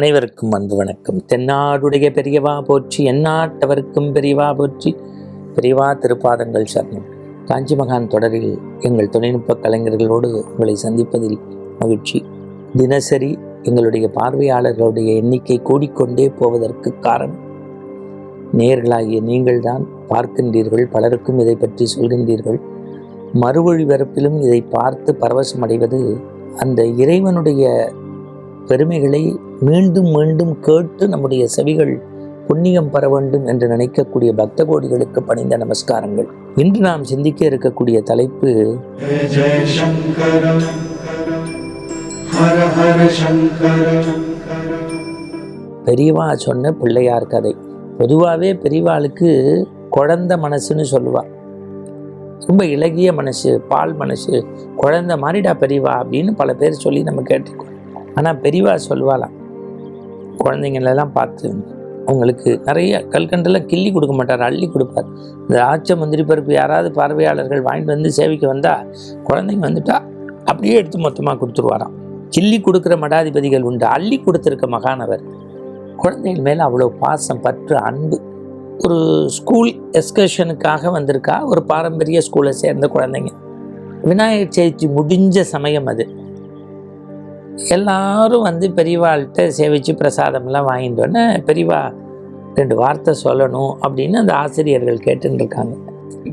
அனைவருக்கும் அன்பு வணக்கம். தென்னாடுடைய பெரியவா போற்றி எந்நாட்டவருக்கும் பெரியவா போற்றி. பெரியவா திருப்பாதங்கள் சரணம். காஞ்சி மகான் தொடரில் எங்கள் தொழில்நுட்ப கலைஞர்களோடு உங்களை சந்திப்பதில் மகிழ்ச்சி. தினசரி எங்களுடைய பார்வையாளர்களுடைய எண்ணிக்கை கூடிக்கொண்டே போவதற்கு காரணம் நேர்களாகிய நீங்கள்தான் பார்க்கின்றீர்கள் பலருக்கும் இதை பற்றி சொல்கின்றீர்கள். மறுவழி வரப்பிலும் இதை பார்த்து பரவசமடைவது அந்த இறைவனுடைய பெருமைகளை மீண்டும் மீண்டும் கேட்டு நம்முடைய செவிகள் புண்ணியம் பெற வேண்டும் என்று நினைக்கக்கூடிய பக்த கோடிகளுக்கு பணிந்த நமஸ்காரங்கள். இன்று நாம் சிந்திக்க இருக்கக்கூடிய தலைப்பு பெரியவா சொன்ன பிள்ளையார் கதை. பொதுவாகவே பெரியவாளுக்கு குழந்த மனசுன்னு சொல்லுவாள் ரொம்ப இலகிய மனசு பால் மனசு. குழந்த மாறிடா பெரியவா அப்படின்னு பல பேர் சொல்லி நம்ம கேட்டிருக்கோம். ஆனால் பெரியவா சொல்லுவாளாம் குழந்தைங்களெல்லாம் பார்த்து அவங்களுக்கு நிறைய கல்கண்டெல்லாம் கிள்ளி கொடுக்க மாட்டார் அள்ளி கொடுப்பார். இந்த ஆச்ச முந்திரி பருப்பு யாராவது பார்வையாளர்கள் வாங்கிட்டு வந்து சேவைக்கு வந்தால் குழந்தைங்க வந்துட்டா அப்படியே எடுத்து மொத்தமாக கொடுத்துருவாராம். கிள்ளி கொடுக்குற மடாதிபதிகள் உண்டு. அள்ளி கொடுத்துருக்க மகானவர் குழந்தைகள் மேலே அவ்வளோ பாசம் பற்று அன்பு. ஒரு ஸ்கூல் எஸ்கர்ஷனுக்காக வந்திருக்கா. ஒரு பாரம்பரிய ஸ்கூலை சேர்ந்த குழந்தைங்க. விநாயகர் சதுர்த்தி முடிஞ்ச சமயம் அது. எல்லாரும் வந்து பெரியவாள்கிட்ட சேவிச்சு பிரசாதம்லாம் வாங்கிட்டு உடனே பெரியவா ரெண்டு வார்த்தை சொல்லணும் அப்படின்னு அந்த ஆசிரியர்கள் கேட்டுன்னு இருக்காங்க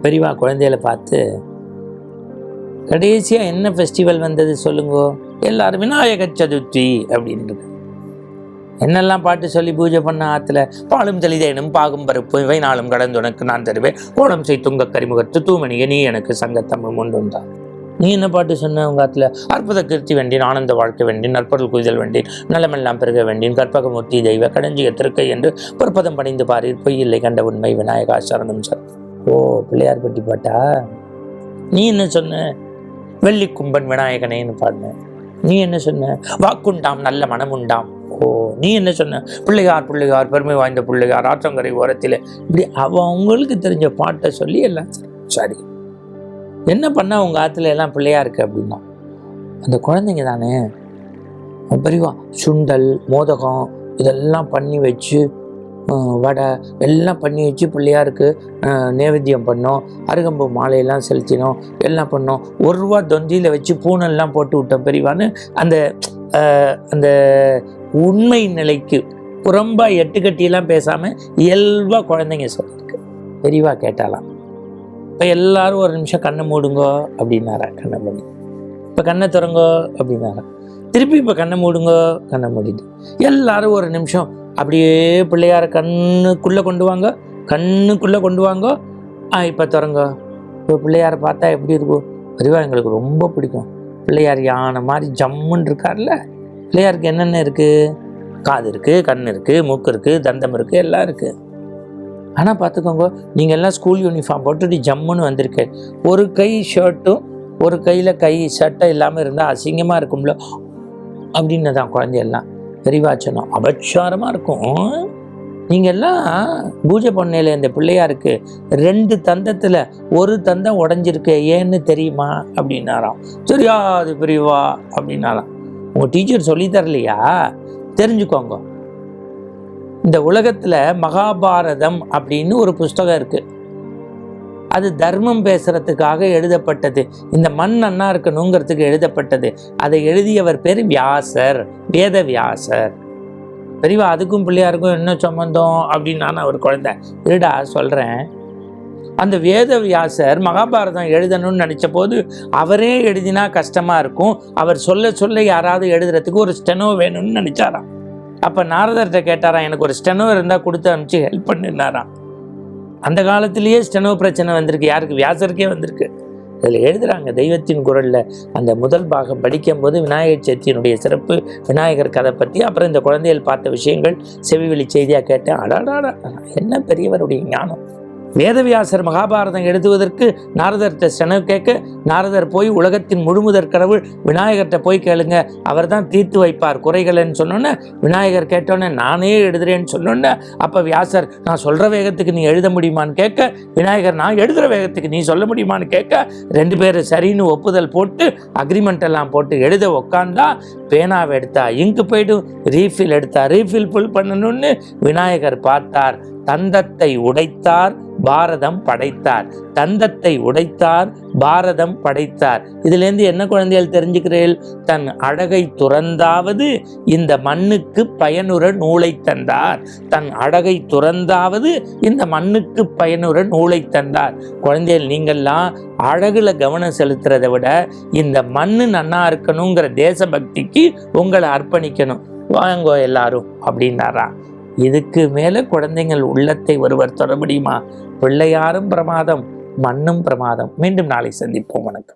பெரியவா குழந்தைகளை பார்த்து கடைசியாக என்ன ஃபெஸ்டிவல் வந்தது சொல்லுங்கோ? எல்லாரும் விநாயக சதுர்த்தி அப்படின்னு என்னெல்லாம் பாட்டு சொல்லி பூஜை பண்ண ஆற்றுல பாலும் தெளிதேனும் பாகும் பருப்பு இவை நாளும் கடந்து உனக்கு நான் தருவேன். கோலம் செய் துங்க கரிமுகத்து தூமணியை நீ எனக்கு சங்கத்தமிழ் உண்டுண்டா நீ என்ன பாட்டு சொன்ன உங்கள் ஆத்துல? அற்புத கீர்த்தி வேண்டேன் ஆனந்த வாழ்க்கை வேண்டேன் நற்பொருள் குதிதல் வேண்டேன் நலமெல்லாம் பெருக வேண்டேன் கற்பகமூர்த்தி தெய்வ கடஞ்சிய திருக்கை என்று பொற்பதம் பணிந்து பாரீர் பொய்யில்லை கண்ட உண்மை விநாயகா சரணம் சார் ஓ பிள்ளையார் பட்டி பாட்டா? நீ என்ன சொன்ன? வெள்ளி கும்பன் விநாயகனேன்னு பாடின நீ என்ன சொன்ன? வாக்குண்டாம் நல்ல மனம் உண்டாம் ஓ நீ என்ன சொன்ன? பிள்ளையார் பிள்ளையார் பெருமை வாய்ந்த பிள்ளையார் ஆற்றங்கரை ஓரத்தில். இப்படி அவங்களுக்கு தெரிஞ்ச பாட்டை சொல்லி எல்லாம் சரி. என்ன பண்ணால் உங்கள் ஆற்றுல எல்லாம் பிள்ளையாக இருக்குது அப்படின்னா? அந்த குழந்தைங்க தானே? பெரியவா சுண்டல் மோதகம் இதெல்லாம் பண்ணி வச்சு வடை எல்லாம் பண்ணி வச்சு பிள்ளையாருக்கு அஹ், நேவேத்தியம் பண்ணோம் அருகம்பு மாலையெல்லாம் செலுத்தினோம் எல்லாம் பண்ணோம். ஒரு ரூபா தொந்தியில் வச்சு பூனெல்லாம் போட்டு விட்டோம் பெரியவான்னு அந்த அந்த உண்மை நிலைக்கு புறம்பாக எட்டு கட்டியெல்லாம் பேசாமல் இயல்பாக குழந்தைங்க சொல்லியிருக்கு பெரியவா கேட்டாலாம். இப்போ எல்லாரும் ஒரு நிமிஷம் கண்ணை மூடுங்கோ அப்படின்னாரா கண்ணை மூடி. இப்போ கண்ணை திறங்கோ அப்படின்னாரா. திருப்பி இப்போ கண்ணை மூடுங்கோ கண்ணை மூடிட்டு. எல்லாரும் ஒரு நிமிஷம் அப்படியே பிள்ளையார கண்ணுக்குள்ளே கொண்டு வாங்க கண்ணுக்குள்ளே கொண்டு வாங்க. ஆ இப்போ திறங்க. இப்போ பிள்ளையாரை பார்த்தா எப்படி இருக்கும்? பெரியவா எங்களுக்கு ரொம்ப பிடிக்கும். பிள்ளையார் யானை மாதிரி ஜம்முன்னு இருக்கார்ல. பிள்ளையாருக்கு என்னென்ன இருக்குது காது இருக்குது கண் இருக்குது மூக்கு இருக்குது தந்தம் இருக்குது எல்லாம் இருக்குது ஆனால் பார்த்துக்கோங்க நீங்கள் எல்லாம் ஸ்கூல் யூனிஃபார்ம் போட்டுட்டு ஜம்முன்னு வந்திருக்கு. ஒரு கை ஷர்ட்டும் ஒரு கையில் கை சட்டை இல்லாமல் இருந்தால் அசிங்கமாக இருக்கும்ல. அப்படின்னு தான் குழந்தையெல்லாம் பெரிவாச்சனம் அபச்சாரமாக இருக்கும். நீங்கள் எல்லாம் பூஜை பொண்ணையில் இந்த பிள்ளையாருக்கு ரெண்டு தந்தத்தில் ஒரு தந்தம் உடஞ்சிருக்கு. ஏன்னு தெரியுமா? அப்படின்னாராம். சரியா அது பிரிவா அப்படின்னாராம். உங்கள் டீச்சர் சொல்லித்தரலையா தெரிஞ்சுக்கோங்க. இந்த உலகத்தில் மகாபாரதம் அப்படின்னு ஒரு புஸ்தகம் இருக்குது அது தர்மம் பேசுகிறதுக்காக எழுதப்பட்டது. இந்த மண் நன்னா இருக்கணுங்கிறதுக்கு எழுதப்பட்டது. அதை எழுதியவர் பேர் வியாசர் வேத வியாசர் பெரியவா அதுக்கும் பிள்ளையாருக்கும் என்ன சம்மந்தம் அப்படின்னு நான் அவர் குழந்தை. இருடா சொல்கிறேன் அந்த வேத வியாசர் மகாபாரதம் எழுதணும்னு நினச்ச போது அவரே எழுதினா கஷ்டமாக இருக்கும். அவர் சொல்ல சொல்ல யாராவது எழுதுறதுக்கு ஒரு ஸ்டெனோ வேணும்னு நினச்சாராம். அப்போ நாரதர்கிட்ட கேட்டாராம் எனக்கு ஒரு ஸ்டெனோ இருந்தால் கொடுத்து அனுப்பிச்சு ஹெல்ப் பண்ணிருந்தாராம் அந்த காலத்திலேயே ஸ்டெனோ பிரச்சனை வந்திருக்கு யாருக்கு வியாசருக்கே வந்திருக்கு இதில் எழுதுகிறாங்க தெய்வத்தின் குரலில் அந்த முதல் பாகம் படிக்கும்போது விநாயகர் சதுர்த்தியினுடைய சிறப்பு விநாயகர் கதை பற்றி அப்புறம் இந்த குழந்தைகள் பார்த்த விஷயங்கள் செவிவெளி செய்தியாக கேட்டேன் அடாடாடா என்ன பெரியவருடைய ஞானம் வேதவியாசர் மகாபாரதம் எழுதுவதற்கு நாரதர்கிட்ட செனவு கேட்க நாரதர் போய் உலகத்தின் முழுமுதற் கடவுள் விநாயகர்கிட்ட போய் கேளுங்க. அவர் தான் தீர்த்து வைப்பார் குறைகள்னு சொன்னோன்னே விநாயகர் கேட்டோன்னே நானே எழுதுறேன்னு சொன்னோன்னே அப்போ வியாசர் நான் சொல்கிற வேகத்துக்கு நீ எழுத முடியுமான்னு கேட்க விநாயகர் நான் எழுதுகிற வேகத்துக்கு நீ சொல்ல முடியுமான்னு கேட்க ரெண்டு பேரும் சரின்னு ஒப்புதல் போட்டு அக்ரிமெண்ட் எல்லாம் போட்டு எழுத உக்காந்தா பேனாவை எடுத்தா இங்கு போய்டும். ரீஃபில் எடுத்தா ரீஃபில் ஃபுல் பண்ணணும்னு விநாயகர் பார்த்தார். தந்தத்தை உடைத்தார் பாரதம் படைத்தார். தந்தத்தை உடைத்தார் பாரதம் படைத்தார். இதுலேருந்து என்ன குழந்தைகள் தெரிஞ்சுக்கிறீர்கள்? தன் அழகை துறந்தாவது இந்த மண்ணுக்கு பயனுற நூலை தந்தார். தன் அழகை துறந்தாவது இந்த மண்ணுக்கு பயனுற நூலை தந்தார். குழந்தைகள் நீங்கள்லாம் அழகில் கவனம் செலுத்துறதை விட இந்த மண்ணு நன்னா இருக்கணுங்கிற தேசபக்திக்கு உங்களை அர்ப்பணிக்கணும். வாங்கோ எல்லாரும் அப்படின்னாரா? இதுக்கு மேலே குழந்தைங்கள் உள்ளத்தை ஒருவர் தொட முடியுமா? பிள்ளையாரும் பிரமாதம் மண்ணும் பிரமாதம். மீண்டும் நாளை சந்திப்போம். வணக்கம்.